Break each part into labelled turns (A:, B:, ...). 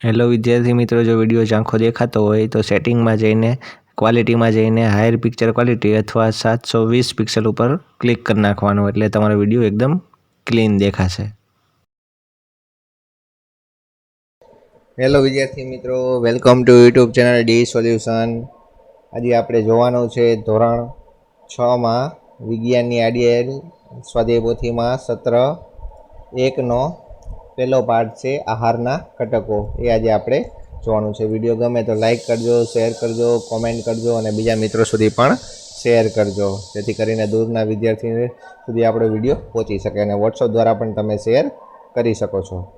A: Hello વિદ્યાર્થી મિત્રો, જો વીડિયો ઝાંખો દેખાતો હોય તો સેટિંગમાં જઈને ક્વોલિટીમાં જઈને હાયર પિક્ચર ક્વોલિટી અથવા સાતસો વીસ પિક્સલ ઉપર ક્લિક કરી નાખવાનું. એટલે તમારો વીડિયો એકદમ ક્લીન દેખાશે. હેલો વિદ્યાર્થી મિત્રો welcome to YouTube channel D solution આજે આપણે જોવાનું છે ધોરણ છમાં વિજ્ઞાનની આડીએલ સ્વાધ્યાય પોથીમાં સત્ર એકનો પહેલો પાર્ટ છે આહારના ઘટકો. એ આજે આપણે જોવાનું છે. વીડિયો ગમે તો લાઇક કરજો શેર કરજો કોમેન્ટ કરજો અને બીજા મિત્રો સુધી પણ શેર કરજો. જેથી કરીને દૂરના વિદ્યાર્થી સુધી આપણો વીડિયો પહોંચી શકે અને વોટ્સઅપ દ્વારા પણ તમે શેર કરી શકો છો.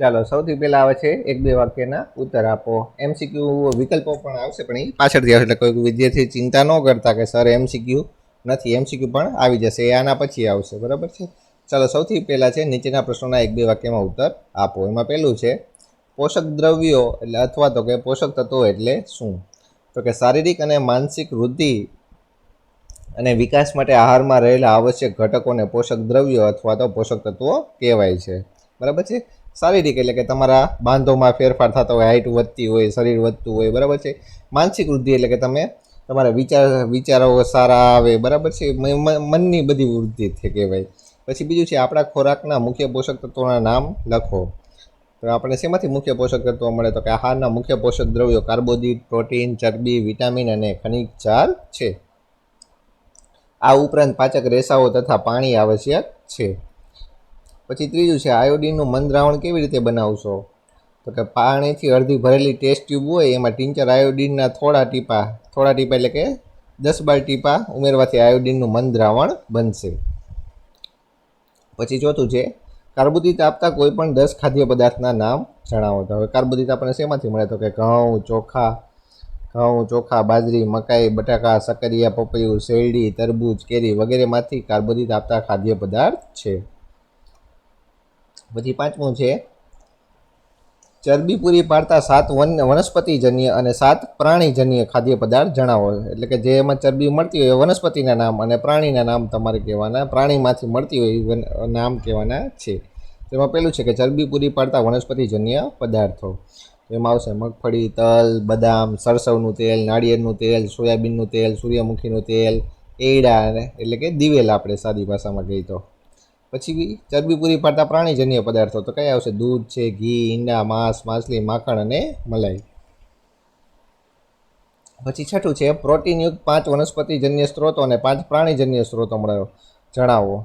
A: ચાલો, સૌથી પહેલાં આવે છે એક બે વાક્યના ઉત્તર આપો. એમસીક્યુ વિકલ્પો પણ આવશે, પણ એ પાછળથી આવશે. એટલે કોઈ વિદ્યાર્થી ચિંતા ન કરતા કે, સર એમસીક્યુ નથી. એમસીક્યુ પણ આવી જશે. એ આના પછી આવશે. બરાબર છે? ચાલો સૌથી પહેલાં છે નીચેના પ્રશ્નોના એક બે વાક્યમાં ઉત્તર આપો. એમાં પહેલું છે, પોષક દ્રવ્યો એટલે અથવા તો કે પોષક તત્વો એટલે શું? તો કે શારીરિક અને માનસિક વૃદ્ધિ અને વિકાસ માટે આહારમાં રહેલા આવશ્યક ઘટકોને પોષક દ્રવ્યો અથવા તો પોષક તત્વો કહેવાય છે. બરાબર છે? શારીરિક એટલે કે તમારા બાંધોમાં ફેરફાર થતો હોય હાઇટ વધતી હોય, શરીર વધતું હોય, બરાબર છે? માનસિક વૃદ્ધિ એટલે કે તમે તમારા વિચાર, વિચારો સારા આવે, બરાબર છે? મનની બધી વૃદ્ધિ કહેવાય. પછી બીજું છે, આપણા ખોરાકના મુખ્ય પોષક તત્વોના નામ લખો. તો આપણે શેમાંથી મુખ્ય પોષક તત્વો મળે? તો કે આહારના મુખ્ય પોષક દ્રવ્યો કાર્બોદિત, પ્રોટીન, ચરબી, વિટામિન અને ખનિજ ક્ષાર છે. આ ઉપરાંત પાચક રેસાઓ તથા પાણી આવશ્યક છે. પછી ત્રીજું છે, આયોડીનનું મન દ્રાવણ કેવી રીતે બનાવશો? તો કે પાણીથી અડધી ભરેલી ટેસ્ટ ટ્યુબ હોય, એમાં ટિંચર આયોડીનના થોડા ટીપા થોડા ટીપા એટલે કે દસ બાર ટીપા ઉમેરવાથી આયોડીનનું મન દ્રાવણ બનશે. પછી ચોથું છે કાર્બોદિત આપતા કોઈ પણ દસ ખાદ્ય પદાર્થના નામ જણાવો. તો હવે કાર્બોદિત આપણને શેમાંથી મળે? તો કે ઘઉં, ચોખા ઘઉં, ચોખા, બાજરી, મકાઈ, બટાકા, સકરિયા, પપૈયું, શેરડી, તરબૂચ, કેરી વગેરેમાંથી કાર્બોદિત આપતા ખાદ્ય પદાર્થ છે. પછી પાંચમું છે ચરબી પૂરી પાડતા સાત વન, વનસ્પતિજન્ય અને સાત પ્રાણીજન્ય ખાદ્ય પદાર્થ જણાવો. એટલે કે જેમાં ચરબી મળતી હોય એ વનસ્પતિના નામ અને પ્રાણીના નામ તમારે કહેવાના, પ્રાણીમાંથી મળતી હોય એ નામ કહેવાના છે. તેમાં પેલું છે કે ચરબી પૂરી પાડતા વનસ્પતિજન્ય પદાર્થો. એમાં આવશે મગફળી, તલ, બદામ, સરસવનું તેલ, નાળિયેરનું તેલ, સોયાબીનનું તેલ, સૂર્યમુખીનું તેલ એડા એટલે કે દિવેલ આપણે સાદી ભાષામાં કહીએ તો. પછી ચરબી પૂરી પાડતા પ્રાણીજન્ય પદાર્થો તો કયા આવશે? દૂધ છે, ઘી, ઈંડા, માંસ, માછલી, માખણ અને મલાઈ. પછી છઠ્ઠું છે, પ્રોટીનયુક્ત પાંચ વનસ્પતિજન્ય સ્ત્રોતો અને પાંચ પ્રાણીજન્ય સ્ત્રોતો મળ્યો. જણાવો.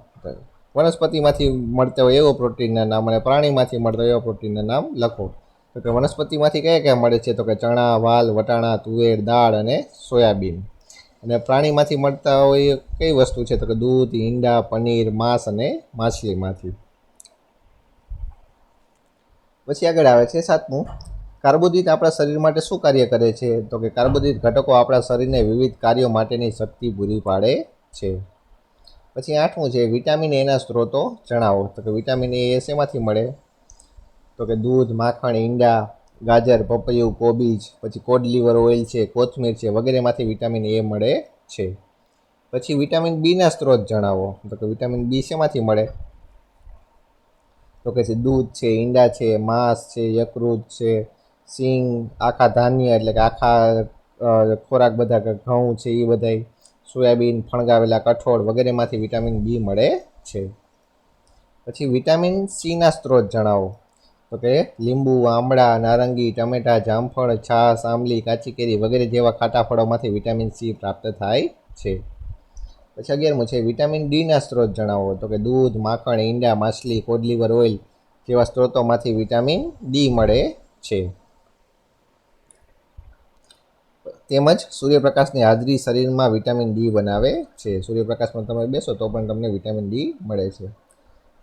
A: વનસ્પતિમાંથી મળતો હોય એવો પ્રોટીનના નામ અને પ્રાણીમાંથી મળતો એવો પ્રોટીનના નામ લખો. તો કે વનસ્પતિમાંથી કયા કયા મળે છે? તો કે ચણા, વાલ, વટાણા, તુવેર, દાળ અને સોયાબીન. અને પ્રાણીમાંથી મળતા હોય કઈ વસ્તુ છે? તો કે દૂધ, ઈંડા, પનીર, માંસ અને માછલીમાંથી પછી આગળ આવે છે સાતમું. કાર્બોદિત આપણા શરીર માટે શું કાર્ય કરે છે? તો કે કાર્બોદિત ઘટકો આપણા શરીરને વિવિધ કાર્યો માટેની શક્તિ પૂરી પાડે છે. પછી આઠમું છે વિટામિન એના સ્ત્રોતો જણાવો. તો કે વિટામિન એ શેમાંથી મળે? તો કે દૂધ, માખણ, ઈંડા ગાજર, પપૈયું, કોબીજ, પછી કોડ લીવર ઓઇલ છે, કોથમીર છે, વગેરેમાંથી વિટામિન એ મળે છે. પછી વિટામિન બીના સ્ત્રોત જણાવો. તો કે વિટામિન બી શેમાંથી મળે? તો કે છે દૂધ છે, ઈંડા છે, માંસ છે, યકૃત છે, સિંગ, આખા ધાન્ય એટલે કે આખા ખોરાક બધા ઘઉં છે એ બધાય. સોયાબીન, ફણગાવેલા કઠોળ વગેરેમાંથી વિટામિન બી મળે છે. પછી વિટામિન સીના સ્ત્રોત જણાવો. તો કે લીંબુ, આમળા, નારંગી, ટમેટા, જામફળ, છાશ, આંબલી કાચી કેરી વગેરે જેવા ખાટા ફળોમાંથી વિટામિન સી પ્રાપ્ત થાય છે. પછી અગિયારમું છે, વિટામિન ડીના સ્ત્રોત જણાવો. તો કે દૂધ, માખણ, ઈંડા, માછલી કોડલીવર ઓઇલ જેવા સ્ત્રોતોમાંથી વિટામિન ડી મળે છે. તેમજ સૂર્યપ્રકાશની હાજરી શરીરમાં વિટામિન ડી બનાવે છે. સૂર્યપ્રકાશમાં તમે બેસો તો પણ તમને વિટામિન ડી મળે છે.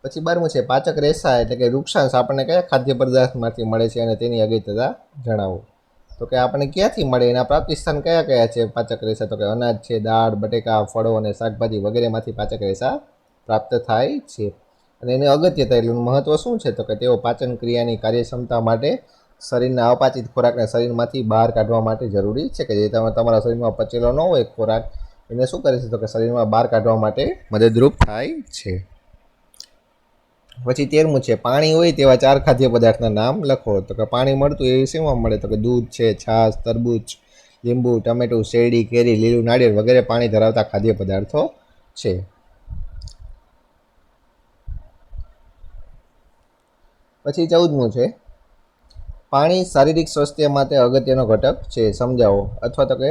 A: પછી બારમું છે પાચક રેસા એટલે કે વૃક્ષાંશ આપણને કયા ખાદ્ય પદાર્થમાંથી મળે છે અને તેની અગત્યતા જણાવો. તો કે આપણને ક્યાંથી મળે? એના પ્રાપ્તિ સ્થાન કયા કયા છે? પાચક રેસા તો કે અનાજ છે, દાળ, બટેકા, ફળો અને શાકભાજી વગેરેમાંથી પાચક રેસા પ્રાપ્ત થાય છે. અને એની અગત્યતા એટલે મહત્ત્વ શું છે? તો કે તેઓ પાચન ક્રિયાની કાર્યક્ષમતા માટે શરીરના અપાચિત ખોરાકને શરીરમાંથી બહાર કાઢવા માટે જરૂરી છે કે જે તમે તમારા શરીરમાં પચેલો ન હોય ખોરાક. એને શું કરે છે? તો કે શરીરમાં બહાર કાઢવા માટે મદદરૂપ થાય છે. પછી તેરમું છે, પાણી હોય તેવા ચાર ખાદ્ય પદાર્થના નામ લખો. તો કે પાણી મળતું એ શેમાં મળે? તો કે દૂધ છે, છાશ, તરબૂચ, લીંબુ, ટમેટું, શેરડી, કેરી, લીલું નાળિયેર વગેરે પાણી ધરાવતા ખાદ્ય પદાર્થો છે. પછી ચૌદમું છે, પાણી શારીરિક સ્વાસ્થ્ય માટે અગત્યનો ઘટક છે, સમજાવો. અથવા તો કે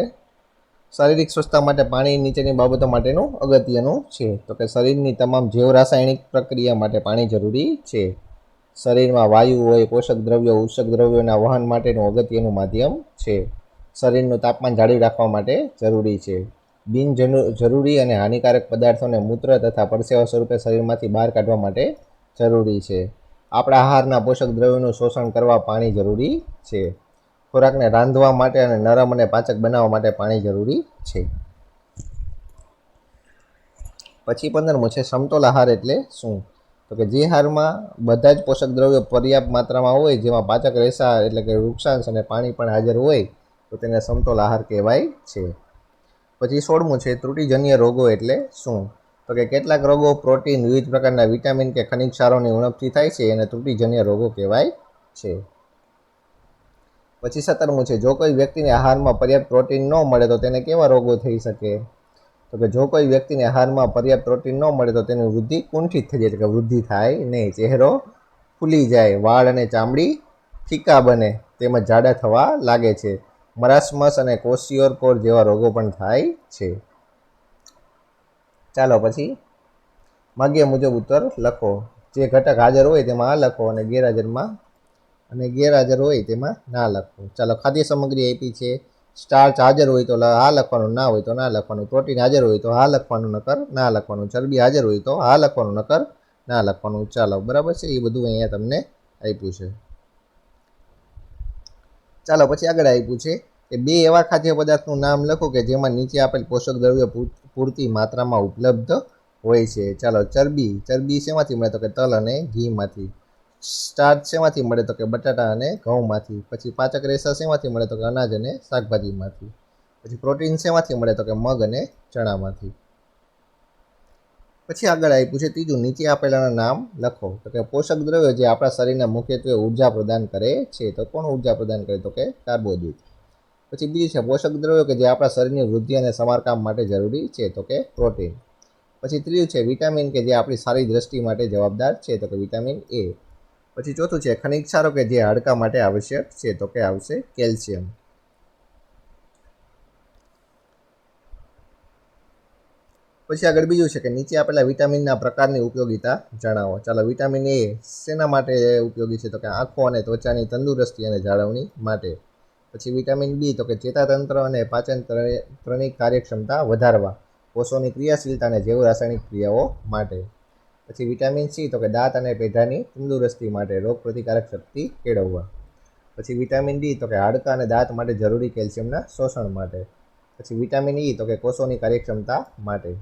A: શારીરિક સ્વચ્છતા માટે પાણી નીચેની બાબતો માટેનું અગત્યનું છે. તો કે શરીરની તમામ જૈવ રાસાયણિક પ્રક્રિયા માટે પાણી જરૂરી છે. શરીરમાં વાયુ હોય, પોષક દ્રવ્યો ઉષક દ્રવ્યોના વહન માટેનું અગત્યનું માધ્યમ છે. શરીરનું તાપમાન જાળવી રાખવા માટે જરૂરી છે. બિન જરૂરી અને હાનિકારક પદાર્થોને મૂત્ર તથા પરસેવા સ્વરૂપે શરીરમાંથી બહાર કાઢવા માટે જરૂરી છે. આપણા આહારના પોષક દ્રવ્યોનું શોષણ કરવા પાણી જરૂરી છે. ખોરાકને રાંધવા માટે અને નરમ અને પાચક બનાવવા માટે પાણી જરૂરી છે. પછી પંદરમું છે સમતોલ આહાર એટલે શું? તો કે જે આહારમાં બધા જ પોષક દ્રવ્યો પર્યાપ્ત માત્રામાં હોય, જેમાં પાચક, રેસા એટલે કે વૃક્ષાંશ અને પાણી પણ હાજર હોય, તો તેને સમતોલ આહાર કહેવાય છે. પછી સોળમું છે ત્રુટિજન્ય રોગો એટલે શું? તો કે કેટલાક રોગો પ્રોટીન, વિવિધ પ્રકારના વિટામિન કે ખનિજ સારોની ઉણપથી થાય છે, એને ત્રુટિજન્ય રોગો કહેવાય છે. પછી સત્તરમું છે. જો કોઈ વ્યક્તિને આહારમાં પર્યાપ્ત પ્રોટીન ન મળે તો તેને કેવા રોગો થઈ શકે? તો કે જો કોઈ વ્યક્તિને આહારમાં પર્યાપ્ત પ્રોટીન ન મળે તો તેની વૃદ્ધિ કુંઠિત થઈ જાય કે વૃદ્ધિ થાય નહીં. ચહેરો ફૂલી જાય, વાળ અને ચામડી ફીકા બને, તેમજ જાડા થવા લાગે છે. મરાસમસ અને કોશિયોર કોર જેવા રોગો પણ થાય છે. ચાલો પછી માગ્યા મુજબ ઉત્તર લખો. જે ઘટક હાજર હોય તેમાં લખો અને ગેરહાજરમાં અને ગેરહાજર હોય તેમાં ના લખવું. ચાલો, ખાદ્ય સામગ્રી આપી છે. સ્ટાર્ચ હાજર હોય તો હા લખવાનું, ના હોય તો ના લખવાનું. પ્રોટીન હાજર હોય તો હા લખવાનું, નકર ના લખવાનું. ચરબી હાજર હોય તો હા લખવાનું, નકર ના લખવાનું. ચાલો, બરાબર છે? એ બધું અહીંયા તમને આપ્યું છે. ચાલો, પછી આગળ આપ્યું છે કે બે એવા ખાદ્ય પદાર્થનું નામ લખો કે જેમાં નીચે આપેલ પોષક દ્રવ્યો પૂરતી માત્રામાં ઉપલબ્ધ હોય છે. ચાલો, ચરબી. ચરબી શેમાંથી મળે તો કે તલ અને ઘીમાંથી. સ્ટાર્ચ શેમાંથી મળે તો કે બટાટા અને ઘઉંમાંથી? પછી પાચક રેસા શેમાંથી મળે તો કે અનાજ અને શાકભાજીમાંથી? પછી પ્રોટીન શેમાંથી મળે તો કે મગ અને ચણામાંથી? પછી આગળ આપ્યું છે ત્રીજું, નીચે આપેલાના નામ લખો. તો કે પોષક દ્રવ્યો જે આપણા શરીરને મુખ્યત્વે ઊર્જા પ્રદાન કરે છે, તો કોણ ઊર્જા પ્રદાન કરે? તો કે કાર્બોદિત. પછી બીજું છે, પોષક દ્રવ્યો કે જે આપણા શરીરની વૃદ્ધિ અને સમારકામ માટે જરૂરી છે, તો કે પ્રોટીન. પછી ત્રીજું છે, વિટામિન કે જે આપણી સારી દ્રષ્ટિ માટે જવાબદાર છે, તો કે વિટામિન એ. પછી ચોથું છે, ખનિજ ક્ષારો કે જે હાડકા માટે આવશ્યક છે, તો કે આવશે કેલ્શિયમ. પછી આગળ બીજું છે કે નીચે આપેલા વિટામિનના પ્રકારની ઉપયોગિતા જણાવો. ચાલો, વિટામિન એ શેના માટે ઉપયોગી છે? તો કે આંખો અને ત્વચાની તંદુરસ્તી અને જાળવણી માટે. પછી વિટામિન બી, તો કે ચેતાતંત્ર અને પાચન ત્રણેય કાર્યક્ષમતા વધારવા કોષોની ક્રિયાશીલતા અને જૈવ રાસાયણિક ક્રિયાઓ માટે. પછી વિટામિન સી તો કે દાંત અને પેઢાની તંદુરસ્તી માટે રોગ પ્રતિકારક શક્તિ કેળવવા. પછી વિટામિન ડી તો કે હાડકા અને દાંત માટે જરૂરી કેલ્શિયમના શોષણ માટે. પછી વિટામિન ઈ તો કે કોષોની કાર્યક્ષમતા માટે.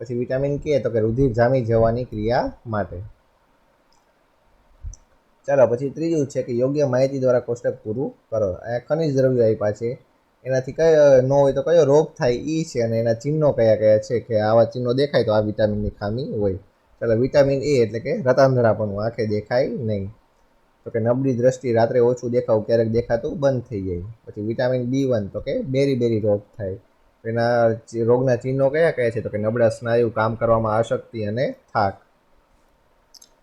A: પછી વિટામિન કે તો કે રુધિર જામી જવાની ક્રિયા માટે. ચાલો પછી ત્રીજું છે કે યોગ્ય માહિતી દ્વારા કોષ્ટક પૂરું કરો. અહીંયા ખનિજ દ્રવ્યો આપ્યા છે. એનાથી કયો ન હોય તો કયો રોગ થાય એ છે અને એના ચિહ્નો કયા કયા છે કે આવા ચિહ્નો દેખાય તો આ વિટામિનની ખામી હોય. ચાલો વિટામિન એ એટલે કે રતાંધળાપણું આંખે દેખાય નહીં. તો કે નબળી દ્રષ્ટિ રાત્રે ઓછું દેખાવું, ક્યારેક દેખાતું બંધ થઈ જાય. પછી વિટામિન બી વન તો કે બેરી બેરી રોગ થાય. એના રોગના ચિહ્નો કયા કયા છે? તો કે નબળા સ્નાયુ કામ કરવામાં આશક્તિ અને થાક.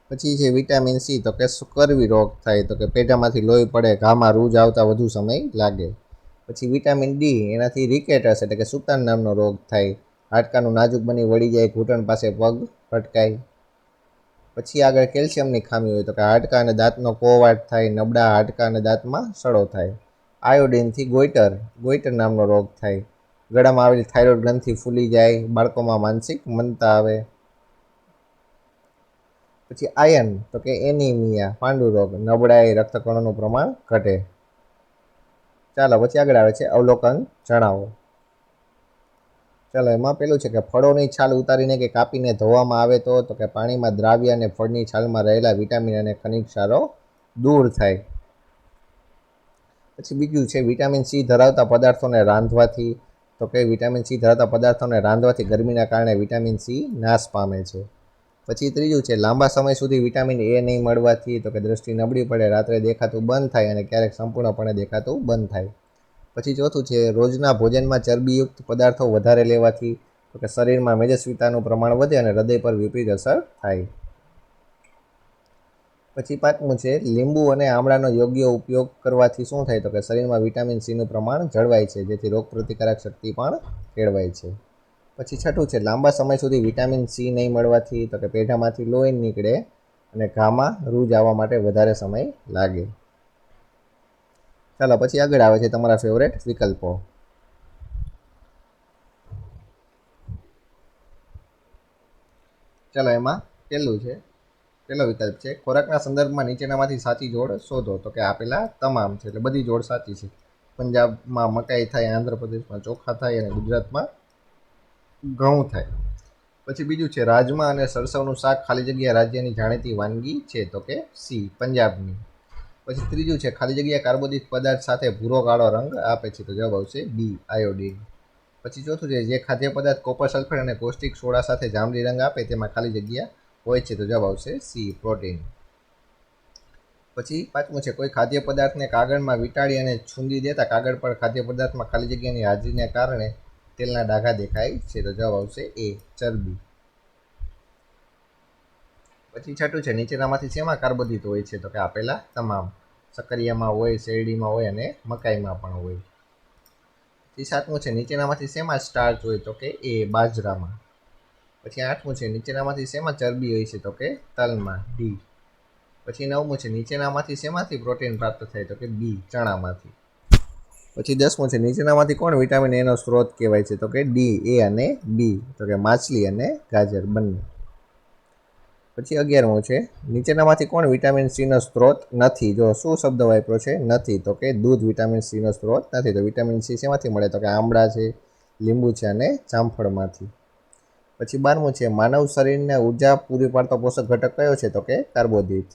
A: પછી છે વિટામિન સી તો કે કરવી રોગ થાય. તો કે પેટામાંથી લોહી પડે, ઘામાં રૂજ આવતા વધુ સમય લાગે. પછી વિટામિન ડી એનાથી રિકેટસ એટલે કે સુતાન નામનો રોગ થાય. હાડકાનું નાજુક બની વળી જાય, ઘૂંટણ પાસે પગ ભટકાય. પછી આગળ કેલ્શિયમની ખામી હોય તો કે હાડકા અને દાંતનો કોવાટ થાય, નબળા હાડકા અને દાંતમાં સડો થાય. આયોડિનથી ગોઈટર ગોઈટર નામનો રોગ થાય. ગળામાં આવેલી થાઇરોઇડ ગ્રંથિ ફૂલી જાય, બાળકોમાં માનસિક મનતા આવે. પછી આયન, તો કે એનિમિયા, પાંડુ રોગ, નબળાઈ રક્તકણોનું પ્રમાણ ઘટે. ચાલો, પછી આગળ આવે છે અવલોકન જણાવો. ચાલો એમાં પેલું છે કે ફળોની છાલ ઉતારીને કે કાપીને ધોવામાં આવે તો તો કે પાણીમાં દ્રાવ્ય અને ફળની છાલમાં રહેલા વિટામિન અને ખનિજ ક્ષારો દૂર થાય. પછી બીજું છે, વિટામિન સી ધરાવતા પદાર્થોને રાંધવાથી, તો કે વિટામિન સી ધરાવતા પદાર્થોને રાંધવાથી ગરમીના કારણે વિટામિન સી નાશ પામે છે. પછી ત્રીજું છે, લાંબા સમય સુધી વિટામિન એ નહીં મળવાથી, તો કે દ્રષ્ટિ નબળી પડે, રાત્રે દેખાતું બંધ થાય અને ક્યારેક સંપૂર્ણપણે દેખાતું બંધ થાય. પછી ચોથું છે, રોજના ભોજનમાં ચરબીયુક્ત પદાર્થો વધારે લેવાથી તો કે શરીરમાં મેજસ્વીતાનું પ્રમાણ વધે અને હૃદય પર વિપરીત અસર થાય. પછી પાંચમું છે, લીંબુ અને આમળાનો યોગ્ય ઉપયોગ કરવાથી શું થાય તો કે શરીરમાં વિટામિન સીનું પ્રમાણ જળવાય છે, જેથી રોગ પ્રતિકારક શક્તિ પણ કેળવાય છે. પછી છઠ્ઠું છે, લાંબા સમય સુધી વિટામિન સી નહીં મળવાથી તો કે પેઢામાંથી લોહી નીકળે અને ઘામાં રૂજ આવવા માટે વધારે સમય લાગે. ચાલો, પછી આગળ આવે છે તમારા ફેવરેટ વિકલ્પો. ચાલો, એમાં પહેલું છે, પહેલો વિકલ્પ છે, ખોરાકના સંદર્ભમાં નીચેનામાંથી સાચી જોડ શોધો. તો કે આપેલા તમામ છે, એટલે બધી જોડ સાચી છે. પંજાબમાં મકાઈ થાય, આંધ્રપ્રદેશમાં ચોખા થાય અને ગુજરાતમાં ઘઉં થાય. પછી બીજું છે, રાજમા અને સરસવનું શાક ખાલી જગ્યા રાજ્યની જાણીતી વાનગી છે, તો કે સી પંજાબની. પછી ત્રીજું છે, ખાલી જગ્યા કાર્બોદિત પદાર્થ સાથે ભૂરો કાળો રંગ આપે છે. તો જવાબ આવશે બી આયોડિન પછી ચોથું છે, જે ખાદ્ય પદાર્થ કોપર સલ્ફેટ અને કોસ્ટિક સોડા સાથે જાંબલી રંગ આપે તેમાં ખાલી જગ્યા હોય છે, તો જવાબ આવશે સી પ્રોટીન પછી પાંચમું છે, કોઈ ખાદ્ય પદાર્થને કાગળમાં વીંટાળી અને છૂંદી દેતા કાગળ પર ખાદ્ય પદાર્થમાં ખાલી જગ્યાની હાજરીને કારણે તેલના ડાઘા દેખાય છે, તો જવાબ આવશે એ ચરબી. પછી છઠ્ઠું છે, નીચેનામાંથી શેમાં કાર્બોદિત હોય છે, તો કે આપેલા તમામ. સકરિયામાં હોય, શેરડીમાં હોય અને મકાઈમાં પણ હોય. પછી સાતમું છે, નીચેનામાંથી શેમાં સ્ટાર્ચ હોય તો કે એ બાજરામાં. પછી આઠમું છે, નીચેનામાંથી શેમાં ચરબી હોય છે તો કે તલમાં ડી પછી નવમું છે, નીચેનામાંથી શેમાંથી પ્રોટીન પ્રાપ્ત થાય તો કે બી ચણામાંથી. પછી દસમું છે, નીચેનામાંથી કોણ વિટામિન એનો સ્ત્રોત કહેવાય છે તો કે ડી એ અને બી તો કે માછલી અને ગાજર બંને. પછી અગિયારમું છે, નીચેનામાંથી કોણ વિટામિન સીનો સ્ત્રોત નથી? જો શું શબ્દ વાપરો છે? નથી. તો કે દૂધ વિટામિન સીનો સ્ત્રોત નથી. તો વિટામિન સી શેમાંથી મળે? તો કે આમળા છે, લીંબુ છે અને જામફળમાંથી. પછી બારમું છે, માનવ શરીરને ઊર્જા પૂરી પાડતો પોષક ઘટક કયો છે? તો કે કાર્બોદિત.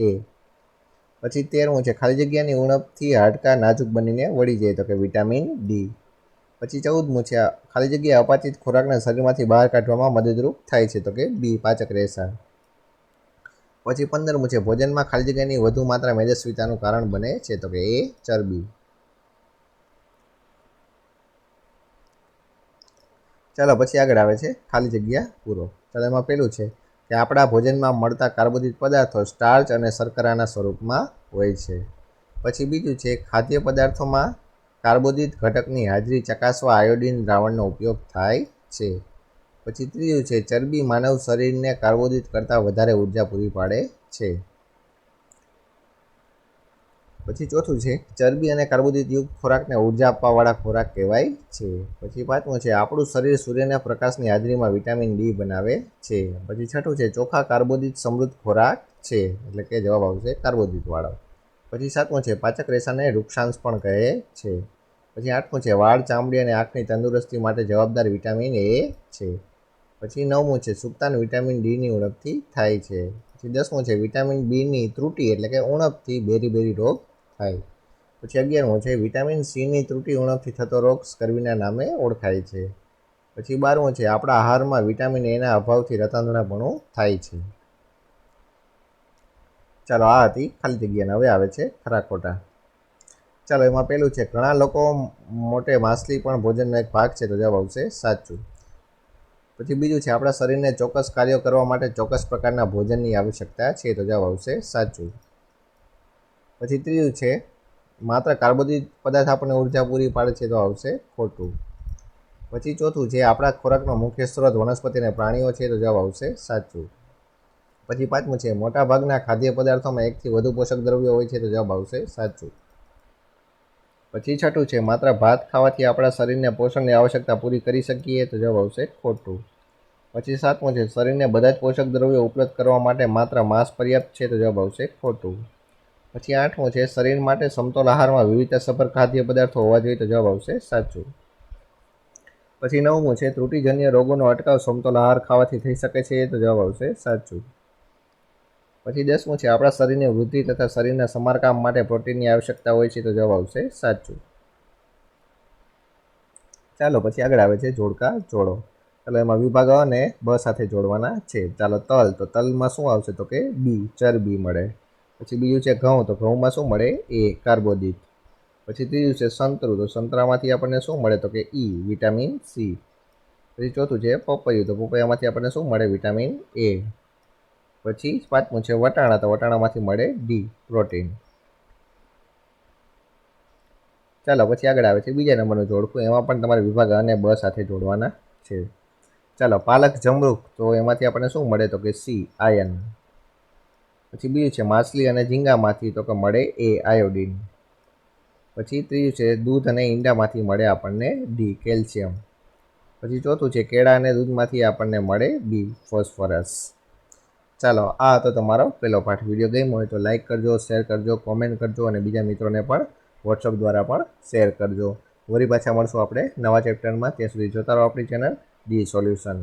A: એ. પછી તેરમું છે, ખાલી જગ્યાની ઉણપથી હાડકાં નાજુક બનીને વળી જાય. તો કે વિટામિન ડી પછી ચૌદમું છે, ખાલી જગ્યા અપાચિત ખોરાકને શરીરમાંથી બહાર કાઢવામાં મદદરૂપ થાય છે, તો કે બી પાચક રેસા. પછી પંદરમું છે, ભોજનમાં ખાલી જગ્યાની વધુ માત્રા મેદસ્વીતાનું કારણ બને છે, તો કે એ ચરબી. ચાલો પછી આગળ આવે છે, ખાલી જગ્યા પૂરો. ચાલો એમાં પેલું છે કે આપણા ભોજનમાં મળતા કાર્બોદિત પદાર્થો સ્ટાર્ચ અને શર્કરાના સ્વરૂપમાં હોય છે. પછી બીજું છે, ખાદ્ય પદાર્થોમાં કાર્બોદિત ઘટકની હાજરી ચકાસવા આયોડિન દ્રાવણનો ઉપયોગ થાય છે. પછી ત્રીજું છે, ચરબી માનવ શરીરને કાર્બોદિત કરતાં વધારે ઊર્જા પૂરી પાડે છે. પછી ચોથું છે, ચરબી અને કાર્બોદિત યુક્ત ખોરાકને ઊર્જા આપવાવાળા ખોરાક કહેવાય છે. પછી પાંચમું છે, આપણું શરીર સૂર્યના પ્રકાશની હાજરીમાં વિટામિન ડી બનાવે છે. પછી છઠ્ઠું છે, ચોખા કાર્બોદિત સમૃદ્ધ ખોરાક છે. એટલે કે જવાબ આવશે કાર્બોદિતવાળો. પછી સાતમું છે, પાચક રેસાને વૃક્ષાંશ પણ કહે છે. પછી આઠમું છે, વાળ, ચામડી અને આંખની તંદુરસ્તી માટે જવાબદાર વિટામિન એ છે. પછી નવમું છે, સુક્તાન વિટામિન ડીની ઉણપથી થાય છે. પછી દસમું છે, વિટામિન બીની ત્રુટિ એટલે કે ઉણપથી બેરી બેરી રોગ થાય. પછી અગિયારમું છે, વિટામિન સીની ત્રુટિ ઉણપથી થતો રોગ સ્કર્વીના નામે ઓળખાય છે. પછી બારમું છે, આપણા આહારમાં વિટામિન એના અભાવથી રતાંધણાપણું થાય છે. ચાલો, આ હતી ખાલી જગ્યાને હવે આવે છે ખરા ખોટા. ચાલો, એમાં પહેલું છે, ઘણા લોકો મોટે માછલી પણ ભોજનનો એક ભાગ છે, તો જવાબ આવશે સાચું. પછી બીજું છે, આપણા શરીરને ચોક્કસ કાર્યો કરવા માટે ચોક્કસ પ્રકારના ભોજનની આવશ્યકતા છે, તો જવાબ આવશે સાચું. પછી ત્રીજું છે, માત્ર કાર્બોદિત પદાર્થ આપણને ઊર્જા પૂરી પાડે છે, તો આવશે ખોટું. પછી ચોથું છે, આપણા ખોરાકનો મુખ્ય સ્ત્રોત વનસ્પતિ અને પ્રાણીઓ છે, તો જવાબ આવશે સાચું. પછી પાંચમું છે, મોટાભાગના ખાદ્ય પદાર્થોમાં એકથી વધુ પોષક દ્રવ્યો હોય છે તો જવાબ આવશે સાચું. પછી છઠ્ઠું છે, માત્ર ભાત ખાવાથી આપણા શરીરને પોષણની આવશ્યકતા પૂરી કરી શકીએ તો જવાબ આવશે ખોટું. પછી સાતમું છે, શરીરને બધા જ પોષક દ્રવ્યો ઉપલબ્ધ કરવા માટે માત્ર માંસ પર્યાપ્ત છે તો જવાબ આવશે ખોટું. પછી આઠમું છે, શરીર માટે સમતોલ આહારમાં વિવિધતાસભર ખાદ્ય પદાર્થો હોવા જોઈએ તો જવાબ આવશે સાચું. પછી નવમું છે, ત્રુટિજન્ય રોગોનો અટકાવ સમતોલ આહાર ખાવાથી થઈ શકે છે તો જવાબ આવશે સાચું. પછી દસમું છે? આપણા શરીરની વૃદ્ધિ તથા શરીરના સમારકામ માટે પ્રોટીનની આવશ્યકતા હોય છે તો જવાબ આવશે સાચું. ચાલો પછી આગળ આવે છે જોડકા જોડો. ચાલો એમાં વિભાગ અને બ સાથે જોડવાના છે. ચાલો તલ, તો તલમાં શું આવશે? તો કે બી, ચરબી મળે. પછી બીજું છે ઘઉં, તો ઘઉંમાં શું મળે? એ, કાર્બોદિત. પછી ત્રીજું છે સંતરું, તો સંતરામાંથી આપણને શું મળે? તો કે ઈ, વિટામિન સી. પછી ચોથું છે પપૈયું, તો પપૈયામાંથી આપણને શું મળે? Vitamin A. પછી પાંચમું છે વટાણા, તો વટાણામાંથી મળે ડી પ્રોટીન ચાલો, પછી આગળ આવે છે બીજા નંબરનું જોડકું એમાં પણ તમારે વિભાગ અને બ સાથે જોડવાના છે. ચાલો, પાલક જમરૂખ તો એમાંથી આપણને શું મળે? તો કે સી આયન પછી બીજું છે માછલી અને ઝીંગામાંથી, તો કે મળે એ આયોડીન પછી ત્રીજું છે દૂધ અને ઈંડામાંથી મળે આપણને ડી કેલ્શિયમ. પછી ચોથું છે કેળા અને દૂધમાંથી આપણને મળે બી ફોસ્ફરસ. ચાલો, આ હતો તમારો પહેલો પાઠ વીડિયો ગેમ હોય તો લાઇક કરજો શેર કરજો કોમેન્ટ કરજો અને બીજા મિત્રોને પણ વોટ્સઅપ દ્વારા પણ શેર કરજો. વળી પાછા મળશું આપણે નવા ચેપ્ટરમાં ત્યાં સુધી જોતા રહો આપણી ચેનલ ડી સોલ્યુશન